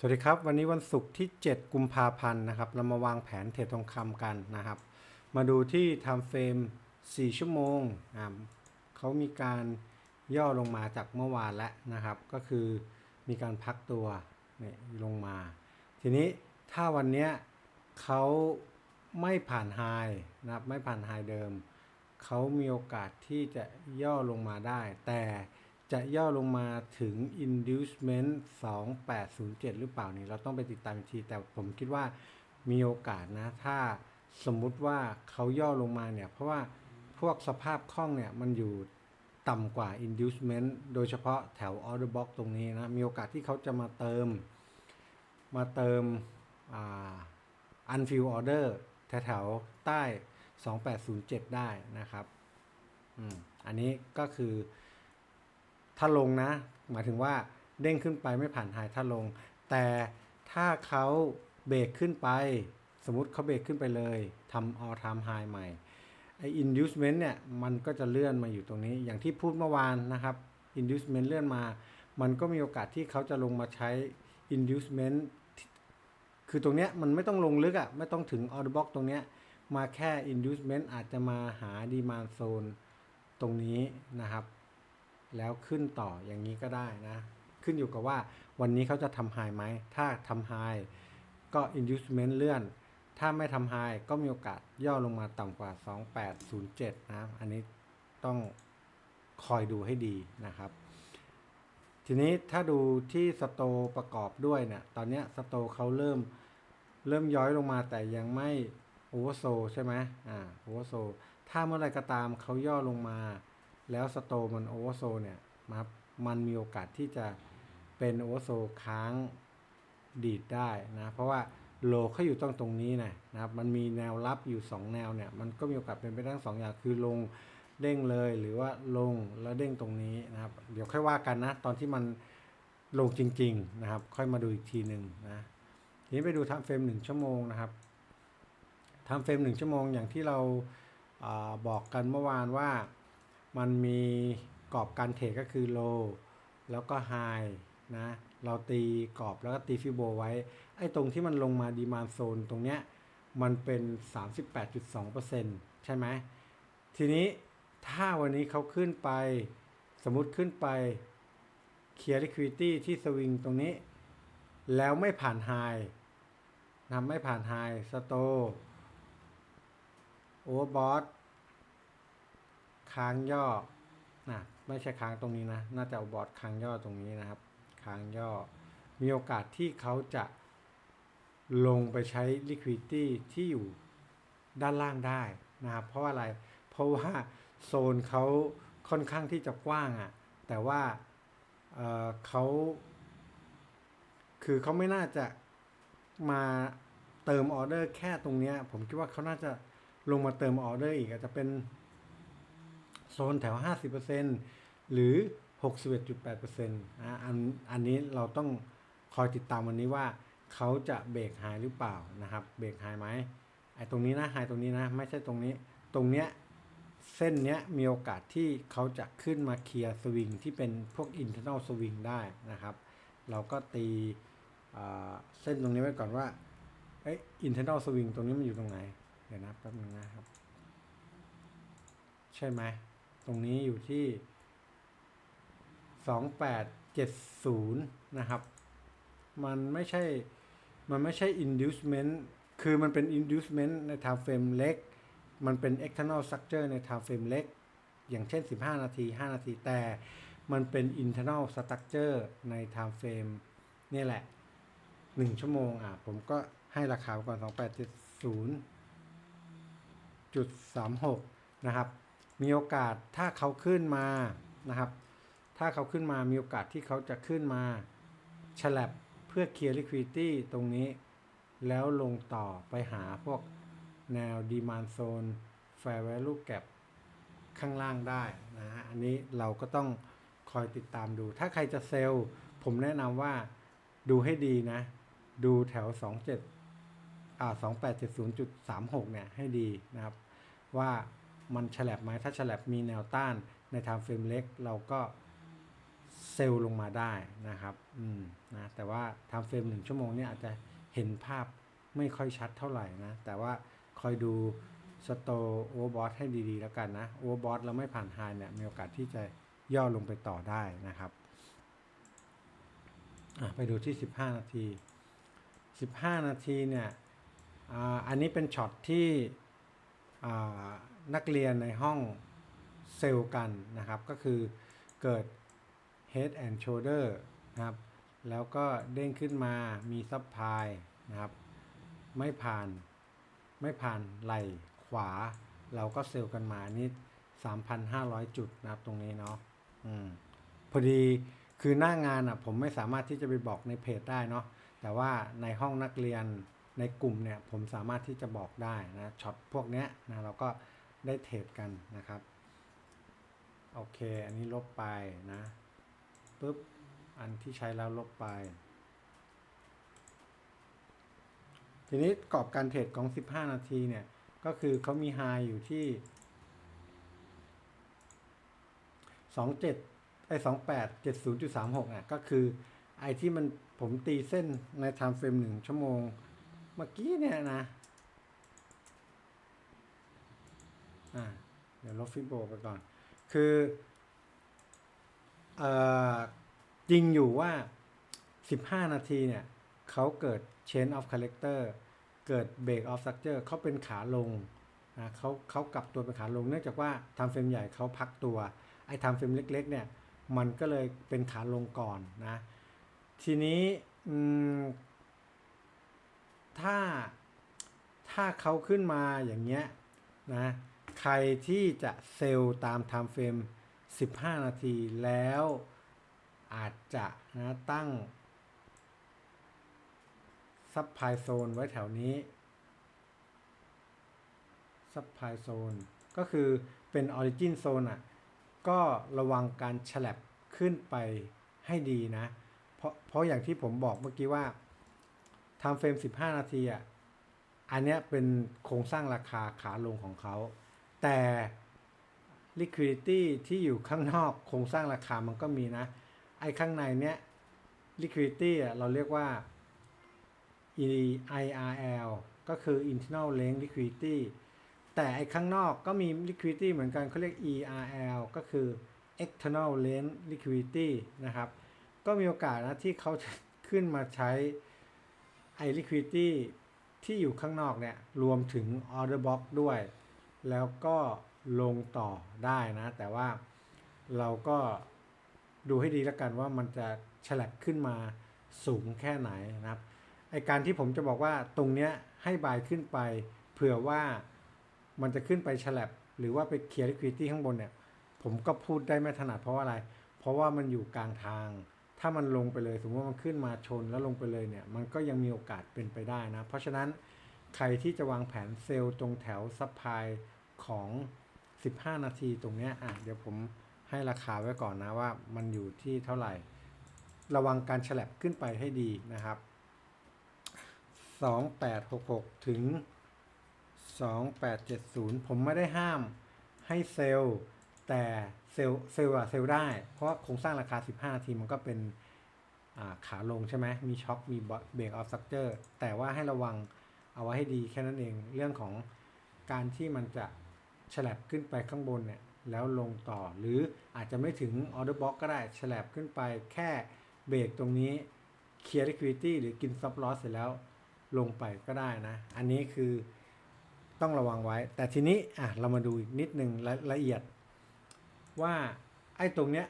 สวัสดีครับ วันนี้วันศุกร์ที่ 7 กุมภาพันธ์นะครับ เรามาวางแผนเทรดทองคำกันนะครับ มาดูที่ time frame 4ชั่วโมงอ่าเขามีการย่อลงมาจากเมื่อวานแล้วนะครับ ก็คือมีการพักตัวเนี่ยลงมา ทีนี้ถ้าวันนี้เขาไม่ผ่านไฮนะครับ ไม่ผ่านไฮเดิม เขามีโอกาสที่จะย่อลงมาได้ แต่ จะย่อลงมาถึง inducement 2807 หรือเปล่านี่เราต้องไปติดตามอีกที แต่ผมคิดว่ามีโอกาสนะ ถ้าสมมุติว่าเขาย่อลงมาเนี่ย เพราะว่าพวกสภาพคล่องเนี่ยมันอยู่ต่ำกว่า inducement โดยเฉพาะแถว order box ตรงนี้นะ มีโอกาสที่เขาจะมาเติม มาเติม unfilled order แถวๆใต้ 2807 ได้นะครับ อืม อันนี้ก็คือ ถ้าลงนะ หมายถึงว่าเด้งขึ้นไปไม่ผ่านไฮถ้าลง แต่ถ้าเขาเบรกขึ้นไป สมมติเขาเบรกขึ้นไปเลยทำ all time high ใหม่ไอ้ inducement เนี่ยมันก็จะเลื่อนมาอยู่ตรงนี้ อย่างที่พูดเมื่อวานนะครับ inducement เลื่อนมา มันก็มีโอกาสที่เขาจะลงมาใช้ inducement คือตรงเนี้ยมันไม่ต้องลงลึกอะ่ะ ไม่ต้องถึง order box ตรงเนี้ยมาแค่ inducement อาจจะมาหา demand zone ตรงนี้นะครับ แล้วขึ้นต่ออย่างนี้ก็ได้นะ ขึ้นอยู่กับว่าวันนี้เขาจะทำไฮไหม ถ้าทำไฮก็ inducement เลื่อน ถ้าไม่ทำไฮก็มีโอกาสย่อลงมาต่ำกว่า 2807 นะอันนี้ต้องคอยดูให้ดีนะครับ ทีนี้ถ้าดูที่สโตประกอบด้วยเนี่ย ตอนนี้สโตเขาเริ่มเริ่มย้อยลงมาแต่ยังไม่โอเวอร์โซใช่ไหมอ่าโอเวอร์โซถ้าเมื่อไรก็ตามเขาย่อลงมา แล้วสโตมันโอเวอร์โซเนี่ยนะครับมันมีโอกาสที่จะเป็นโอเวอร์โซค้างดีดได้นะ เพราะว่าโลเขาอยู่ต้องตรงนี้นะนะครับ มันมีแนวรับอยู่ 2 แนวเนี่ย มันก็มีโอกาสเป็นไปได้ทั้งสองอย่างคือลงเด้งเลยหรือว่าลงแล้วเด้งตรงนี้นะครับ เดี๋ยวค่อยว่ากันนะ ตอนที่มันลงจริง ๆนะครับ ค่อยมาดูอีกทีหนึ่งนะทีนี้ไปดูทำเฟรมหนึ่งชั่วโมงนะครับทำเฟรมหนึ่งชั่วโมงอย่างที่เราอาบอกกันเมื่อวานว่า มันมีกรอบการเทรดก็คือ low แล้วก็ high นะ เราตีกรอบแล้วก็ตีฟิโบไว้ ไอ้ตรงที่มันลงมาดีมานโซนตรงเนี้ย มันเป็น 38.2%ใช่ไหม ทีนี้ถ้าวันนี้เขาขึ้นไป สมมติขึ้นไป clear liquidity ที่สวิงตรงนี้ แล้วไม่ผ่าน high นะไม่ผ่าน high สโต overbought ค้างย่อนะไม่ใช่ค้างตรงนี้นะ น่าจะเอาบอร์ดค้างย่อตรงนี้นะครับ ค้างย่อ มีโอกาสที่เขาจะลงไปใช้ liquidity ที่อยู่ด้านล่างได้นะครับ เพราะว่าอะไร เพราะว่าโซนเขาค่อนข้างที่จะกว้างอะ่ะ แต่ว่าเเขา คือเขาไม่น่าจะมาเติมออเดอร์แค่ตรงเนี้ย ผมคิดว่าเขาน่าจะลงมาเติมออเดอร์อีกอาจจะเป็น โซนแถว 50%หรือ 61.8%นะอันอันนี้เราต้องคอยติดตามวันนี้ว่าเขาจะเบรกไฮหรือเปล่านะครับ เบรกไฮไหมไอ้ตรงนี้นะไฮตรงนี้นะ ไม่ใช่ตรงนี้ ตรงเนี้ยเส้นเนี้ยมีโอกาสที่เขาจะขึ้นมาเคลียร์สวิงที่เป็นพวก internal swing ได้นะครับ เราก็ตีเส้นตรงนี้ไว้ก่อนว่าเอ้ย internal swing ตรงนี้มันอยู่ตรงไหน เดี๋ยวนะแป๊บนึงนะครับ ใช่ไหม ตรงนี้อยู่ที่ 2870 นะครับ มันไม่ใช่ มันไม่ใช่ inducement คือมันเป็น inducement ใน time frame เล็ก มันเป็น external structure ใน time frame เล็ก อย่างเช่น 15 นาที 5 นาที แต่มันเป็น internal structure ใน time frame นี่แหละ 1 ชั่วโมงอะ ผมก็ให้ราคาก่อน 2870.36 นะครับ มีโอกาสถ้าเขาขึ้นมานะครับ ถ้าเขาขึ้นมามีโอกาสที่เขาจะขึ้นมาฉลับเพื่อเคลียร์ liquidity ตรงนี้ แล้วลงต่อไปหาพวกแนว demand zone fair value gap ข้างล่างได้นะฮะอันนี้เราก็ต้องคอยติดตามดู ถ้าใครจะเซลล์ผมแนะนำว่าดูให้ดีนะ ดูแถว 27อ่า2870.36 เนี่ยให้ดีนะครับ ว่า มันฉลับไหมถ้าฉลับมีแนวต้านใน time frame เล็กเราก็เซลล์ลงมาได้นะครับอืมนะแต่ว่าทำเฟรมหนึ่งชั่วโมงเนี่ยอาจจะเห็นภาพไม่ค่อยชัดเท่าไหร่นะแต่ว่าคอยดูสโตโอเวอร์บอทให้ดีๆแล้วกันนะโอเวอร์บอทเราไม่ผ่านไฮเนี่ยมีโอกาสที่จะย่อลงไปต่อได้นะครับอะไปดูที่ 15 นาที 15 นาทีเนี่ยอ่าอันนี้เป็นช็อตที่อ่า นักเรียนในห้องเซลล์กันนะครับ ก็คือเกิด head and shoulder นะครับ แล้วก็เด้งขึ้นมามีซับพายนะครับ ไม่ผ่านไม่ผ่านไหล่ขวา เราก็เซลล์กันมานี่ 3,500 จุดนะครับตรงนี้เนาะอืมพอดีคือหน้างานอะผมไม่สามารถที่จะไปบอกในเพจได้เนาะแต่ว่าในห้องนักเรียนในกลุ่มเนี่ยผมสามารถที่จะบอกได้นะช็อตพวกเนี้ยนะเราก็ ได้เทรดกันนะครับ โอเค อันนี้ลบไปนะปุ๊บ อันที่ใช้แล้วลบไป ทีนี้กรอบการเทรดของ 15 นาทีเนี่ย ก็คือเขามีไฮอยู่ที่ 27ไอ้28 70.36อะก็คือไอ้ที่มันผมตีเส้นใน time frame หนึ่งชั่วโมง เมื่อกี้เนี่ยนะ อ่าเดี๋ยวลบฟิโบไปก่อน คือเอ่อจริงอยู่ว่า 15 นาทีเนี่ยเขาเกิด chain of character เกิด break of structure เขาเป็นขาลงนะเขาเขากลับตัวเป็นขาลง เนื่องจากว่าทำเฟรมใหญ่เขาพักตัว ไอ้ทำเฟรมเล็กๆเนี่ยมันก็เลยเป็นขาลงก่อนนะ ทีนี้ถ้าถ้าเขาขึ้นมาอย่างเงี้ยนะ ใครที่จะเซลล์ตาม time frame 15 นาทีแล้วอาจจะนะตั้งซับพลายโซนไว้แถวนี้ซับพลายโซนก็คือเป็นออริจินโซนอะ ก็ระวังการฉลับขึ้นไปให้ดีนะ เพราะเพราะอย่างที่ผมบอกเมื่อกี้ว่าทำเฟรม 15 นาทีอะ อันเนี้ยเป็นโครงสร้างราคาขาลงของเขา แต่ liquidity ที่อยู่ข้างนอกโครงสร้างราคามันก็มีนะ ไอ้ข้างในเนี้ย liquidity เราเรียกว่า IRL ก็คือ internal range liquidity แต่ไอ้ข้างนอกก็มี liquidity เหมือนกันเขาเรียก ERL ก็คือ external range liquidity นะครับ ก็มีโอกาสนะที่เขาจะขึ้นมาใช้ไอ้ liquidity ที่อยู่ข้างนอกเนี่ย รวมถึง order box ด้วย แล้วก็ลงต่อได้นะ แต่ว่าเราก็ดูให้ดีแล้วกันว่ามันจะฉลับขึ้นมาสูงแค่ไหนนะครับไอการที่ผมจะบอกว่าตรงเนี้ยให้บายขึ้นไปเผื่อว่ามันจะขึ้นไปฉลับหรือว่าไปเคลียร์ liquidity ข้างบนเนี่ย ผมก็พูดได้ไม่ถนัดเพราะว่าอะไร เพราะว่ามันอยู่กลางทาง ถ้ามันลงไปเลย สมมติว่ามันขึ้นมาชนแล้วลงไปเลยเนี่ย มันก็ยังมีโอกาสเป็นไปได้นะ เพราะฉะนั้น ใครที่จะวางแผนเซลล์ตรงแถวซัพพลายของ 15 นาทีตรงนี้อะเดี๋ยวผมให้ราคาไว้ก่อนนะว่ามันอยู่ที่เท่าไหร่ ระวังการฉลับขึ้นไปให้ดีนะครับ 2866 ถึง 2870 ผมไม่ได้ห้ามให้เซลล์แต่เซลล์เซลล์อะเซลล์ได้ เพราะโครงสร้างราคา 15 นาทีมันก็เป็นขาลงใช่ไหมมีช็อคมีเบรกออฟสตรัคเจอร์แต่ว่าให้ระวัง เอาไว้ให้ดีแค่นั้นเองเรื่องของการที่มันจะฉลับขึ้นไปข้างบนเนี่ยแล้วลงต่อหรืออาจจะไม่ถึงออเดอร์บ็อกก็ได้ฉลับขึ้นไปแค่เบรกตรงนี้เคลียร์ liquidity หรือกิน stop loss เสร็จแล้วลงไปก็ได้นะ อันนี้คือต้องระวังไว้ แต่ทีนี้อะเรามาดูอีกนิดนึงละละเอียด ว่าไอ้ตรงเนี้ย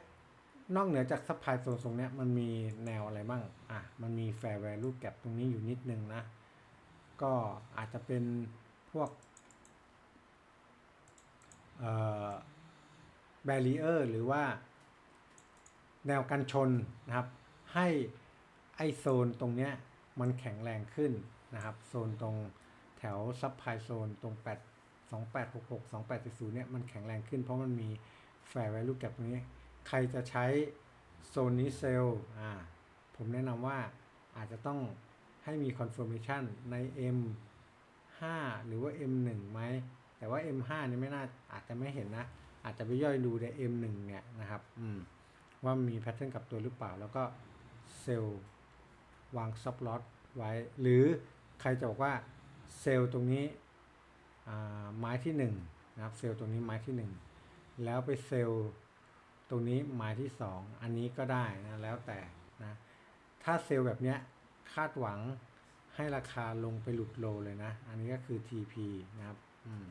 นอกเหนือจากซัพพลายโซนตรงเนี้ยมันมีแนวอะไรบ้างอะมันมี fair value gap ตรงนี้อยู่นิดนึงนะ ก็อาจจะเป็นพวกเอ่อ barrier หรือว่าแนวกันชนนะครับ ให้ไอโซนตรงเนี้ยมันแข็งแรงขึ้นนะครับ โซนตรงแถวซับไพโซนตรง 8 2866 2840เนี่ยมันแข็งแรงขึ้นเพราะมันมีแฟร์ไวลูกแก็บตรงนี้ ใครจะใช้โซนนี้เซลล์อ่าผมแนะนำว่าอาจจะต้อง ให้มี confirmation ใน M5 หรือว่า M1 ไหม แต่ว่า M5 นี่ไม่น่าอาจจะไม่เห็นนะ อาจจะไปย่อยดูใน M1 เนี่ยนะครับ อืม ว่ามีแพทเทิร์นกับตัวหรือเปล่า แล้วก็เซลล์วางซับลอตไว้ หรือใครจะบอกว่าเซลล์ตรงนี้อ่าไม้ที่ 1 นะครับ เซลล์ตรงนี้ไม้ที่ 1 แล้วไปเซลล์ตรงนี้ไม้ที่ 2 อันนี้ก็ได้นะ แล้วแต่นะ ถ้าเซลล์แบบเนี้ย คาดหวังให้ราคาลงไปหลุดโลเลยนะ อันนี้ก็คือ TP นะครับอืม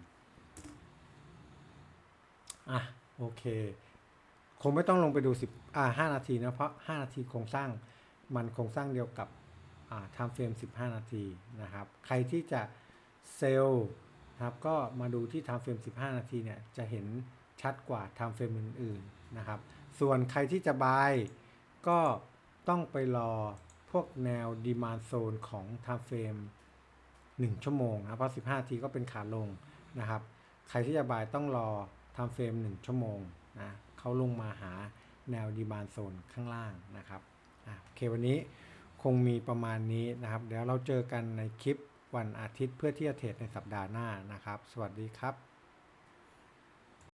อะโอเค คงไม่ต้องลงไปดู 10อ่า5นาทีนะ เพราะ 5 นาทีโครงสร้างมันโครงสร้างเดียวกับอ่า time frame 15 นาทีนะครับ ใครที่จะเซลล์นะครับก็มาดูที่ time frame 15 นาทีเนี่ยจะเห็นชัดกว่า time frame อื่นๆนะครับ ส่วนใครที่จะ buy ก็ต้องไปรอ พวกแนว demand zone ของ time frame 1 ชั่วโมงนะเพราะ 15นาทีก็เป็นขาลงนะครับ ใครที่จะบายต้องรอทำเฟรม1ชั่วโมงนะเขาลงมาหาแนวดีมานโซนข้างล่างนะครับโอเควันนี้คงมีประมาณนี้นะครับ เดี๋ยวเราเจอกันในคลิปวันอาทิตย์เพื่อที่จะเทรดในสัปดาห์หน้านะครับ สวัสดีครับ